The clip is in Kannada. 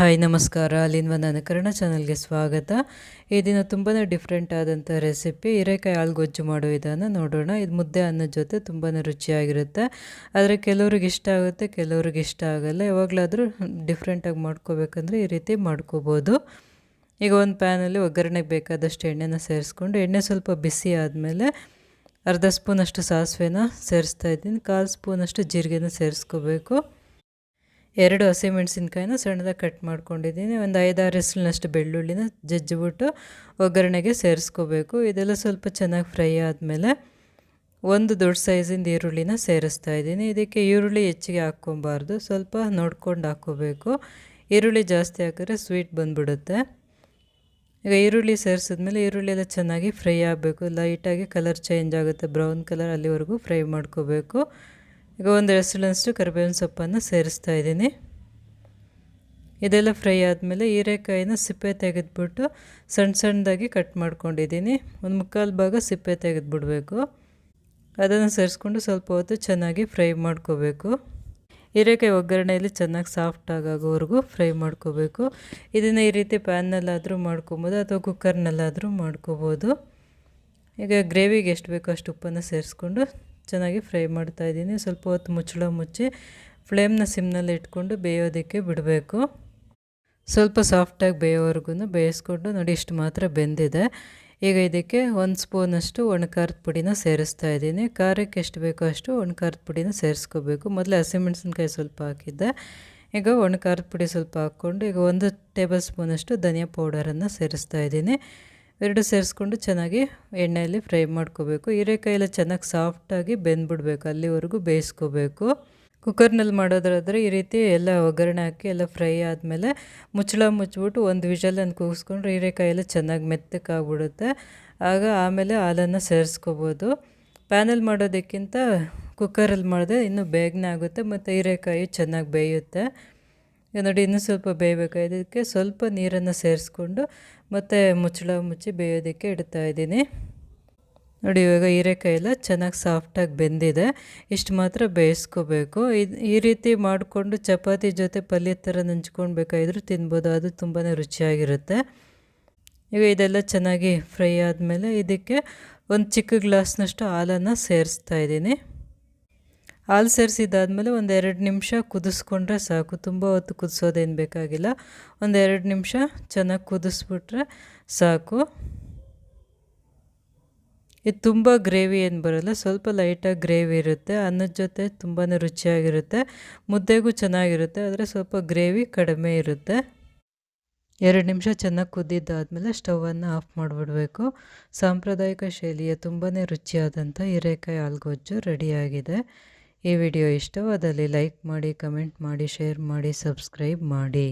ಹಾಯ್, ನಮಸ್ಕಾರ. ಅಲ್ಲಿನ ಕನ್ನಡ ಚಾನಲ್ಗೆ ಸ್ವಾಗತ. ಈ ದಿನ ತುಂಬಾ ಡಿಫ್ರೆಂಟ್ ಆದಂಥ ರೆಸಿಪಿ ಹೀರೆಕಾಯಿ ಆಳ್ಗೊಜ್ಜು ಮಾಡೋ ವಿಧಾನ ನೋಡೋಣ. ಇದು ಮುದ್ದೆ ಅನ್ನದ ಜೊತೆ ತುಂಬಾ ರುಚಿಯಾಗಿರುತ್ತೆ. ಆದರೆ ಕೆಲವ್ರಿಗೆ ಇಷ್ಟ ಆಗುತ್ತೆ, ಕೆಲವ್ರಿಗೆ ಇಷ್ಟ ಆಗಲ್ಲ. ಯಾವಾಗಲಾದರೂ ಡಿಫ್ರೆಂಟಾಗಿ ಮಾಡ್ಕೋಬೇಕಂದ್ರೆ ಈ ರೀತಿ ಮಾಡ್ಕೋಬೋದು. ಈಗ ಒಂದು ಪ್ಯಾನಲ್ಲಿ ಒಗ್ಗರಣೆಗೆ ಬೇಕಾದಷ್ಟು ಎಣ್ಣೆನ ಸೇರಿಸ್ಕೊಂಡು, ಎಣ್ಣೆ ಸ್ವಲ್ಪ ಬಿಸಿ ಆದಮೇಲೆ ಅರ್ಧ ಸ್ಪೂನಷ್ಟು ಸಾಸಿವೆನ ಸೇರಿಸ್ತಾ ಇದ್ದೀನಿ. ಕಾಲು ಸ್ಪೂನಷ್ಟು ಜೀರಿಗೆನ ಸೇರಿಸ್ಕೋಬೇಕು. ಎರಡು ಹಸಿಮೆಣಸಿನ್ಕಾಯಿನ ಸಣ್ಣದಾಗಿ ಕಟ್ ಮಾಡ್ಕೊಂಡಿದ್ದೀನಿ. ಒಂದು ಐದಾರು ಹೆಸರಿನಷ್ಟು ಬೆಳ್ಳುಳ್ಳಿನ ಜಜ್ಜಿಬಿಟ್ಟು ಒಗ್ಗರಣೆಗೆ ಸೇರಿಸ್ಕೋಬೇಕು. ಇದೆಲ್ಲ ಸ್ವಲ್ಪ ಚೆನ್ನಾಗಿ ಫ್ರೈ ಆದಮೇಲೆ ಒಂದು ದೊಡ್ಡ ಸೈಜಿಂದ ಈರುಳ್ಳಿನ ಸೇರಿಸ್ತಾ ಇದ್ದೀನಿ. ಇದಕ್ಕೆ ಈರುಳ್ಳಿ ಹೆಚ್ಚಿಗೆ ಹಾಕ್ಕೊಬಾರ್ದು. ಸ್ವಲ್ಪ ನೋಡ್ಕೊಂಡು ಹಾಕ್ಕೋಬೇಕು. ಈರುಳ್ಳಿ ಜಾಸ್ತಿ ಹಾಕಿದ್ರೆ ಸ್ವೀಟ್ ಬಂದುಬಿಡುತ್ತೆ. ಈಗ ಈರುಳ್ಳಿ ಸೇರಿಸಿದ್ಮೇಲೆ ಈರುಳ್ಳಿ ಎಲ್ಲ ಚೆನ್ನಾಗಿ ಫ್ರೈ ಆಗಬೇಕು. ಲೈಟಾಗಿ ಕಲರ್ ಚೇಂಜ್ ಆಗುತ್ತೆ. ಬ್ರೌನ್ ಕಲರ್ ಅಲ್ಲಿವರೆಗೂ ಫ್ರೈ ಮಾಡ್ಕೋಬೇಕು. ಈಗ ಒಂದು ಎಸಳಷ್ಟು ಕರಿಬೇವಿನ ಸೊಪ್ಪನ್ನು ಸೇರಿಸ್ತಾ ಇದ್ದೀನಿ. ಇದೆಲ್ಲ ಫ್ರೈ ಆದಮೇಲೆ ಹೀರೆಕಾಯಿನ ಸಿಪ್ಪೆ ತೆಗೆದ್ಬಿಟ್ಟು ಸಣ್ಣ ಸಣ್ಣದಾಗಿ ಕಟ್ ಮಾಡ್ಕೊಂಡಿದ್ದೀನಿ. ಒಂದು ಮುಕ್ಕಾಲು ಭಾಗ ಸಿಪ್ಪೆ ತೆಗೆದುಬಿಡಬೇಕು. ಅದನ್ನು ಸೇರಿಸ್ಕೊಂಡು ಸ್ವಲ್ಪ ಹೊತ್ತು ಚೆನ್ನಾಗಿ ಫ್ರೈ ಮಾಡ್ಕೋಬೇಕು. ಹೀರೆಕಾಯಿ ಒಗ್ಗರಣೆಯಲ್ಲಿ ಚೆನ್ನಾಗಿ ಸಾಫ್ಟ್ ಆಗೋವರೆಗೂ ಫ್ರೈ ಮಾಡ್ಕೋಬೇಕು. ಇದನ್ನು ಈ ರೀತಿ ಪ್ಯಾನ್ನಲ್ಲಾದರೂ ಮಾಡ್ಕೊಬೋದು ಅಥವಾ ಕುಕ್ಕರ್ನಲ್ಲಾದರೂ ಮಾಡ್ಕೋಬೋದು. ಈಗ ಗ್ರೇವಿಗೆ ಎಷ್ಟು ಬೇಕೋ ಅಷ್ಟು ಉಪ್ಪನ್ನು ಸೇರಿಸ್ಕೊಂಡು ಚೆನ್ನಾಗಿ ಫ್ರೈ ಮಾಡ್ತಾಯಿದ್ದೀನಿ ಸ್ವಲ್ಪ ಹೊತ್ತು ಮುಚ್ಚಳ ಮುಚ್ಚಿ ಫ್ಲೇಮ್ನ ಸಿಮ್ನಲ್ಲಿ ಇಟ್ಕೊಂಡು ಬೇಯೋದಕ್ಕೆ ಬಿಡಬೇಕು. ಸ್ವಲ್ಪ ಸಾಫ್ಟಾಗಿ ಬೇಯೋವರೆಗೂ ಬೇಯಿಸ್ಕೊಂಡು ನೋಡಿ, ಇಷ್ಟು ಮಾತ್ರ ಬೆಂದಿದೆ. ಈಗ ಇದಕ್ಕೆ ಒಂದು ಸ್ಪೂನಷ್ಟು ಒಣಕಾರದ ಪುಡಿನ ಸೇರಿಸ್ತಾ ಇದ್ದೀನಿ. ಖಾರಕ್ಕೆ ಎಷ್ಟು ಬೇಕೋ ಅಷ್ಟು ಒಣಕಾರದ ಪುಡಿನ ಸೇರಿಸ್ಕೋಬೇಕು. ಮೊದಲು ಹಸಿಮೆಣಸಿನ್ಕಾಯಿ ಸ್ವಲ್ಪ ಹಾಕಿದ್ದೆ. ಈಗ ಒಣಕಾರದ ಪುಡಿ ಸ್ವಲ್ಪ ಹಾಕ್ಕೊಂಡು ಈಗ ಒಂದು ಟೇಬಲ್ ಸ್ಪೂನಷ್ಟು ಧನಿಯಾ ಪೌಡರನ್ನು ಸೇರಿಸ್ತಾ ಇದ್ದೀನಿ. ಎರಡು ಸೇರಿಸ್ಕೊಂಡು ಚೆನ್ನಾಗಿ ಎಣ್ಣೆಯಲ್ಲಿ ಫ್ರೈ ಮಾಡ್ಕೋಬೇಕು. ಹೀರೆಕಾಯಿ ಚೆನ್ನಾಗಿ ಸಾಫ್ಟಾಗಿ ಬೆಂದ್ಬಿಡ್ಬೇಕು. ಅಲ್ಲಿವರೆಗೂ ಬೇಯಿಸ್ಕೋಬೇಕು. ಕುಕ್ಕರ್ನಲ್ಲಿ ಮಾಡೋದ್ರಾದರೆ ಈ ರೀತಿ ಎಲ್ಲ ಒಗ್ಗರಣೆ ಹಾಕಿ ಎಲ್ಲ ಫ್ರೈ ಆದಮೇಲೆ ಮುಚ್ಚಳ ಮುಚ್ಚಿಬಿಟ್ಟು ಒಂದು ವಿಷಲನ್ನು ಕೂಗಿಸ್ಕೊಂಡ್ರೆ ಹೀರೆಕಾಯಿ ಎಲ್ಲ ಚೆನ್ನಾಗಿ ಮೆತ್ತಕ್ಕಾಗ್ಬಿಡುತ್ತೆ ಆಗ ಆಮೇಲೆ ಹಾಲನ್ನು ಸೇರಿಸ್ಕೋಬೋದು. ಪ್ಯಾನಲ್ಲಿ ಮಾಡೋದಕ್ಕಿಂತ ಕುಕ್ಕರಲ್ಲಿ ಮಾಡಿದ್ರೆ ಇನ್ನೂ ಬೇಗನೆ ಆಗುತ್ತೆ, ಮತ್ತು ಹೀರೆಕಾಯಿ ಚೆನ್ನಾಗಿ ಬೇಯುತ್ತೆ. ಈಗ ನೋಡಿ ಇನ್ನೂ ಸ್ವಲ್ಪ ಬೇಯಬೇಕಾದಕ್ಕೆ ಸ್ವಲ್ಪ ನೀರನ್ನು ಸೇರಿಸ್ಕೊಂಡು ಮತ್ತೆ ಮುಚ್ಚಳ ಮುಚ್ಚಿ ಬೇಯೋದಕ್ಕೆ ಇಡ್ತಾ ಇದ್ದೀನಿ. ನೋಡಿ, ಇವಾಗ ಹೀರೆಕಾಯಿ ಎಲ್ಲ ಚೆನ್ನಾಗಿ ಸಾಫ್ಟಾಗಿ ಬೆಂದಿದೆ. ಇಷ್ಟು ಮಾತ್ರ ಬೇಯಿಸ್ಕೋಬೇಕು. ಇದು ಈ ರೀತಿ ಮಾಡಿಕೊಂಡು ಚಪಾತಿ ಜೊತೆ ಪಲ್ಯ ಥರ ಬೇಕಾದರೂ ತಿನ್ಬೋದು. ಅದು ತುಂಬಾ ರುಚಿಯಾಗಿರುತ್ತೆ. ಈಗ ಇದೆಲ್ಲ ಚೆನ್ನಾಗಿ ಫ್ರೈ ಆದಮೇಲೆ ಇದಕ್ಕೆ ಒಂದು ಚಿಕ್ಕ ಗ್ಲಾಸ್ನಷ್ಟು ಹಾಲನ್ನು ಸೇರಿಸ್ತಾ ಇದ್ದೀನಿ. ಹಾಲು ಸೇರಿಸಿದ್ದಾದಮೇಲೆ ಒಂದು ಎರಡು ನಿಮಿಷ ಕುದಿಸ್ಕೊಂಡ್ರೆ ಸಾಕು. ತುಂಬ ಹೊತ್ತು ಕುದಿಸೋದೇನು ಬೇಕಾಗಿಲ್ಲ. ಒಂದು ಎರಡು ನಿಮಿಷ ಚೆನ್ನಾಗಿ ಕುದಿಸ್ಬಿಟ್ರೆ ಸಾಕು. ಇದು ತುಂಬ ಗ್ರೇವಿ ಏನು ಬರೋಲ್ಲ. ಸ್ವಲ್ಪ ಲೈಟಾಗಿ ಗ್ರೇವಿ ಇರುತ್ತೆ. ಅನ್ನದ ಜೊತೆ ತುಂಬಾ ರುಚಿಯಾಗಿರುತ್ತೆ. ಮುದ್ದೆಗೂ ಚೆನ್ನಾಗಿರುತ್ತೆ, ಆದರೆ ಸ್ವಲ್ಪ ಗ್ರೇವಿ ಕಡಿಮೆ ಇರುತ್ತೆ. ಎರಡು ನಿಮಿಷ ಚೆನ್ನಾಗಿ ಕುದ್ದಿದ್ದಾದಮೇಲೆ ಸ್ಟವನ್ನು ಆಫ್ ಮಾಡಿಬಿಡಬೇಕು. ಸಾಂಪ್ರದಾಯಿಕ ಶೈಲಿಯ ತುಂಬಾ ರುಚಿಯಾದಂಥ ಹೀರೆಕಾಯಿ ಆಲ್ಗೊಜ್ಜು ರೆಡಿಯಾಗಿದೆ. ಈ ವಿಡಿಯೋ ಇಷ್ಟವಾದಲ್ಲಿ ಲೈಕ್ ಮಾಡಿ ಕಮೆಂಟ್ ಮಾಡಿ ಶೇರ್ ಮಾಡಿ ಸಬ್ಸ್ಕ್ರೈಬ್ ಮಾಡಿ.